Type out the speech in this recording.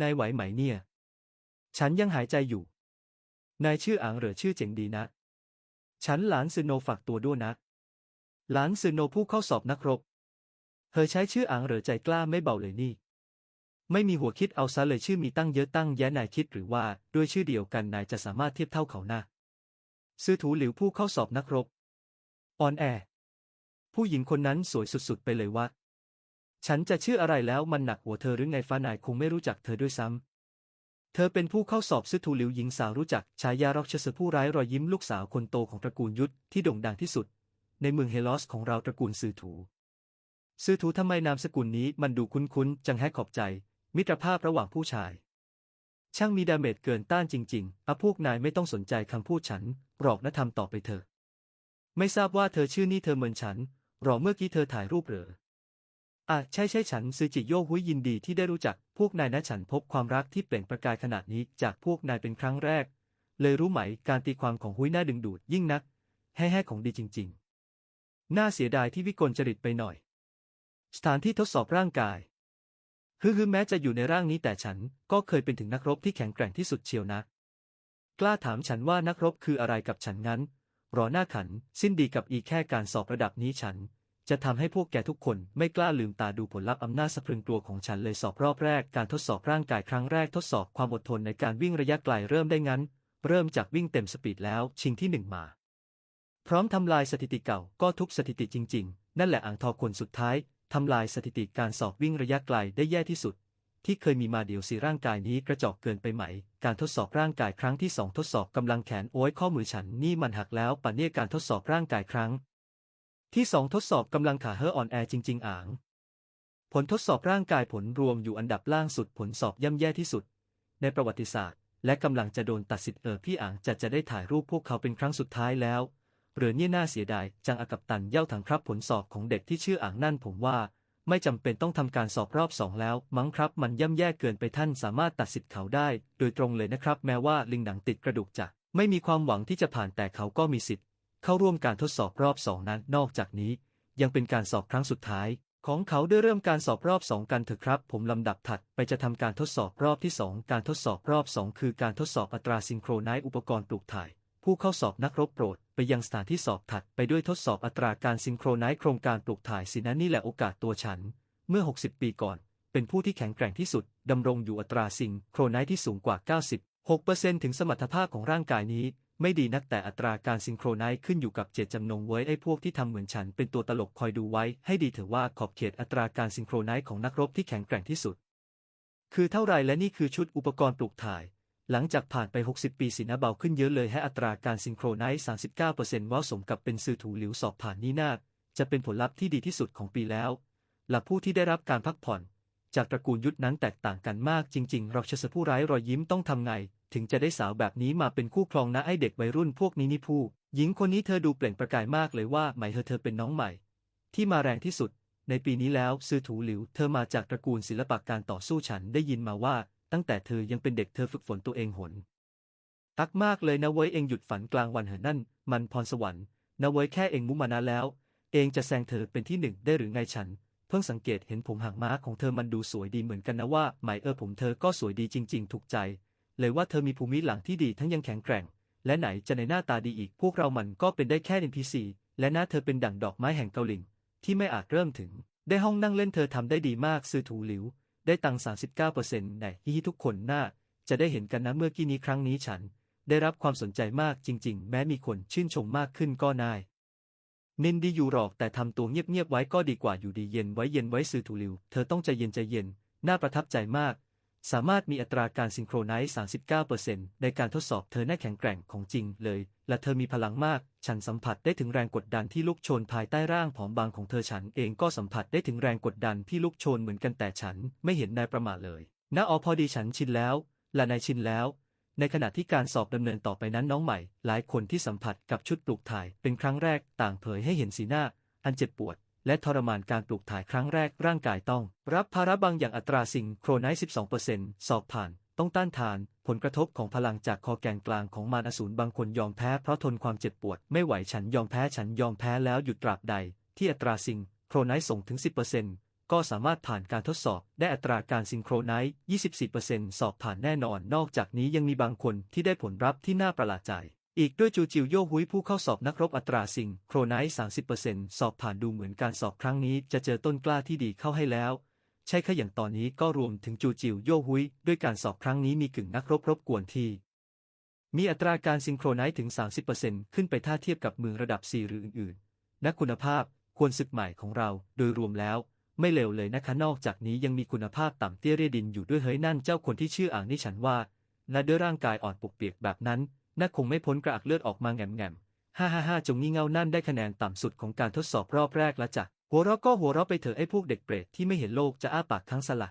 นายไหวไหมเนี่ย ฉันยังหายใจอยู่ นายชื่ออังหรือชื่อเจ๋งดีนะ ฉันหลานซือโนฝากตัวด้วยนะ หลานซือโนผู้เข้าสอบนักรบ เธอใช้ชื่ออังหรือใจกล้าไม่เบาเลยนี่ ไม่มีหัวคิดเอาซะเลยชื่อมีตั้งเยอะตั้งแยะนายคิดหรือว่าด้วยชื่อเดียวกันนายจะสามารถเทียบเท่าเขานะซื่อถูหลิวผู้เข้าสอบนักรบ ออนแอผู้หญิงคนนั้นสวยสุดๆไปเลยว่า ฉันจะชื่ออะไรแล้วมันหนักหัวเธอหรือไงฟ้านายคงไม่รู้จักเธอด้วยซ้ำ เธอเป็นผู้เข้าสอบซื่อถูหลิวหญิงสาวรู้จักฉายาร็อกเชสผู้ร้ายรอยยิ้มลูกสาวคนโตของตระกูลยุทธที่โด่งดังที่สุด ในเมืองเฮลอสของเราตระกูลซือถูซือถูทำไมนามสกุลนี้มันดูคุ้นๆจังแฮกขอบใจ มิตรภาพระหว่างผู้ชาย ช่างมีดาเมจเกินต้านจริงๆอะพวกนายไม่ต้องสนใจคำพูดฉันหรอกนะทำต่อไปเถอะไม่ทราบว่าเธอชื่อนี่เธอเหมือนฉันหรอเมื่อกี้เธอถ่ายรูปเหรอ อะใช่ใช่ฉันซือจิโยหุยยินดีที่ได้รู้จัก พวกนายนะฉันพบความรักที่เปล่งประกายขนาดนี้จากพวกนายเป็นครั้งแรก เลยรู้ไหมการตีความของหุยน่าดึงดูดยิ่งนักแฮ่ๆของดีจริง ๆ น่าเสียดายที่วิกลจริตไปหน่อย สถานที่ทดสอบร่างกายคือคือแม้จะอยู่ในร่างนี้แต่ฉันก็เคยเป็นถึงนักรบที่แข็งแกร่งที่สุดเชียวนะ กล้าถามฉันว่านักรบคืออะไรกับฉันงั้นรอหน้าขัน สิ้นดีกับอีแค่การสอบระดับนี้ฉัน จะทำให้พวกแกทุกคนไม่กล้าลืมตาดูผลลัพธ์อำนาจสะพรึงตัวของฉันเลยสอบรอบแรกการทดสอบร่างกายครั้งแรกทดสอบความอดทนในการวิ่งระยะไกลเริ่มได้งั้น เริ่มจากวิ่งเต็มสปีดแล้วชิงที่หนึ่งมา พร้อมทำลายสถิติเก่าก็ทุกสถิติจริง ๆ นั่นแหละอ่างทอคนสุดท้ายทำลายสถิติการสอบวิ่งระยะไกลได้แย่ที่สุด ที่เคยมีมาเดี๋ยวสิร่างกายนี้กระจอกเกินไปไหม การทดสอบร่างกายครั้งที่สองทดสอบกำลังแขนโอ้ยข้อมือฉันนี่มันหักแล้วปะเนี่ยการทดสอบร่างกายครั้ง ที่สองทดสอบกำลังขาเฮออ่อนแอจริง ๆอ่าง ผลทดสอบร่างกายผลรวมอยู่อันดับล่างสุดผลสอบย่ำแย่ที่สุด ในประวัติศาสตร์ และกำลังจะโดนตัดสิทธิ์เออพี่อ่างจะจะได้ถ่ายรูปพวกเขาเป็นครั้งสุดท้ายแล้วเรือเนี่ยน่าเสียดายจังอากับตันเย่าถังครับผลสอบของเด็กที่ชื่ออ่างนั่นผมว่าไม่จำเป็นต้องทำการสอบรอบสองแล้ว มั้งครับ มันย่ำแย่เกินไปท่านสามารถตัดสิทธิ์เขาได้ โดยตรงเลยนะครับ แม้ว่าลิงหนังติดกระดูกจะไม่มีความหวังที่จะผ่านแต่เขาก็มีสิทธิ์ เข้าร่วมการทดสอบรอบสองนั้น นอกจากนี้ ยังเป็นการสอบครั้งสุดท้าย ของเขาด้วยเริ่มการสอบรอบสองกันเถอะครับ ผมลำดับถัดไปจะทำการทดสอบรอบที่สองการทดสอบรอบสองคือการทดสอบอัตราซิงโครไนซ์อุปกรณ์ปลูกถ่าย ผู้เข้าสอบนักรบโปรด ไปยังสถานที่สอบถัดไปด้วยทดสอบอัตราการซิงโครไนซ์โครงการปลูกถ่ายสินะนี่แหละโอกาสตัวฉัน เมื่อ 60 ปีก่อน เป็นผู้ที่แข็งแกร่งที่สุดดำรงอยู่อัตราซิงโครไนซ์ที่สูงกว่า 96%ถึงสมรรถภาพของร่างกายนี้ ไม่ดีนักแต่อัตราการซิงโครไนซ์ขึ้นอยู่กับเจตจำนงไว้ไอ้พวกที่ทำเหมือนฉันเป็นตัวตลกคอยดูไว้ ให้ดีเถอะว่าขอบเขตอัตราการซิงโครไนซ์ของนักรบที่แข็งแกร่งที่สุด คือเท่าไรและนี่คือชุดอุปกรณ์ปลูกถ่าย หลังจากผ่านไป 60 ปีสินะเบาขึ้นเยอะเลยให้อัตราการซิงโครไนซ์39%ว้าวสมกับเป็นสื่อถูหลิวสอบผ่านนี่นาจะเป็นผลลัพธ์ที่ดีที่สุดของปีแล้วหลักผู้ที่ได้รับการพักผ่อน จากตระกูลยุทธนั้นแตกต่างกันมากจริง ๆ เราเชสผู้ร้ายรอยยิ้มต้องทำไง ถึงจะได้สาวแบบนี้มาเป็นคู่ครองนะไอเด็กวัยรุ่นพวกนี้นี่ผู้หญิงคนนี้เธอดูเปล่งประกายมากเลยว่าหมายเธอเธอเป็นน้องใหม่ ที่มาแรงที่สุด ในปีนี้แล้วซื้อถูหลิว เธอมาจากตระกูลศิลปะการต่อสู้ฉันได้ยินมาว่า ตั้งแต่เธอยังเป็นเด็กเธอฝึกฝนตัวเองหนตักมากเลยนะเว้ยเองหยุดฝันกลางวันเหอะนั่น มันพรสวรรค์นะเว้ยแค่เองมุมานะแล้ว เองจะแซงเธอเป็นที่หนึ่งได้หรือไงฉัน เพิ่งสังเกตเห็นผมหางม้าของเธอมันดูสวยดีเหมือนกันนะว่าไหมเออผมเธอก็สวยดีจริง ๆ ถูกใจ เลยว่าเธอมีภูมิหลังที่ดีทั้งยังแข็งแกร่ง และไหนจะในหน้าตาดีอีกพวกเรามันก็เป็นได้แค่ NPC และหน้าเธอเป็นดั่งดอกไม้แห่งเกาหลิงที่ไม่อาจเริ่มถึง ได้ห้องนั่งเล่นเธอทำได้ดีมากซื้อถูหลิว ได้ตังค์39%ในที่ทุกคนน่าจะได้เห็นกันนะเมื่อกี้นี้ครั้งนี้ฉัน ได้รับความสนใจมากจริง ๆ แม้มีคนชื่นชมมากขึ้นก็นาย นินดีอยู่หรอกแต่ทำตัวเงียบๆไว้ก็ดีกว่าอยู่ดีเย็นไว้เย็นไว้สื่อถูลิว เธอต้องใจเย็นใจเย็น น่าประทับใจมาก สามารถมีอัตราการซิงโครไนซ์39%ในการทดสอบเธอแน่แข็งแกร่งของจริงเลย และเธอมีพลังมาก ฉันสัมผัสได้ถึงแรงกดดันที่ลุกโชนภายใต้ร่างผอมบางของเธอฉันเองก็สัมผัสได้ถึงแรงกดดันที่ลุกโชนเหมือนกันแต่ฉันไม่เห็นนายประมาทเลยณออพอดีฉันชินแล้ว และนายชินแล้ว ในขณะที่การสอบดำเนินต่อไปนั้นน้องใหม่ หลายคนที่สัมผัสกับชุดปลูกถ่ายเป็นครั้งแรกต่างเผยให้เห็นสีหน้า อันเจ็บปวด และทรมานการปลูกถ่ายครั้งแรกร่างกายต้อง รับภาระบางอย่างอัตราซิงโครไนซ์12%สอบผ่าน ต้องต้านทาน ผลกระทบของพลังจากคอแกนกลางของมารอสูรบางคนยอมแพ้เพราะทนความเจ็บปวด ไม่ไหวฉันยอมแพ้ฉันยอมแพ้แล้วหยุดตราบใด ที่อัตราซิงโครไนซ์ส่งถึง 10% ก็สามารถผ่านการทดสอบได้อัตราการซิงโครไนซ์ 24%สอบผ่านแน่นอน นอกจากนี้ยังมีบางคนที่ได้ผลลัพธ์ที่น่าประหลาดใจ อีกด้วยจูจิวโยฮุยผู้เข้าสอบนักรบอัตราซิงโครไนซ์ 30%สอบผ่านดูเหมือนการสอบครั้งนี้จะเจอต้นกล้าที่ดีเข้าให้แล้ว ใช่แค่อย่างตอนนี้ก็รวมถึงจูจิวโยฮุยด้วยการสอบครั้งนี้มีกึ่งนักรบรบกวนที่มีอัตราการซิงโครไนซ์ถึง 30%ขึ้นไปถ้าเทียบกับเมืองระดับ 4 หรืออื่นๆ นักคุณภาพควรศึกใหม่ของเราโดยรวมแล้ว ไม่เลวเลยนะคะนอกจากนี้ยังมีคุณภาพต่ำเตี้ยเรียดินอยู่ด้วยเฮ้ยนั่นเจ้าคนที่ชื่ออ่างนี่ฉันว่าและด้วยร่างกายอ่อนปุกเปียกแบบนั้นน่าคงไม่พ้นกระอักเลือดออกมาแง่มแง่มฮ่าฮ่าฮ่าจงงี่เง่านั่นได้คะแนนต่ำสุดของการทดสอบรอบแรกแล้วจ้ะหัวเราะก็หัวเราะไปเถอะไอ้พวกเด็กเปรตที่ไม่เห็นโลกจะอ้าปากทั้งสละ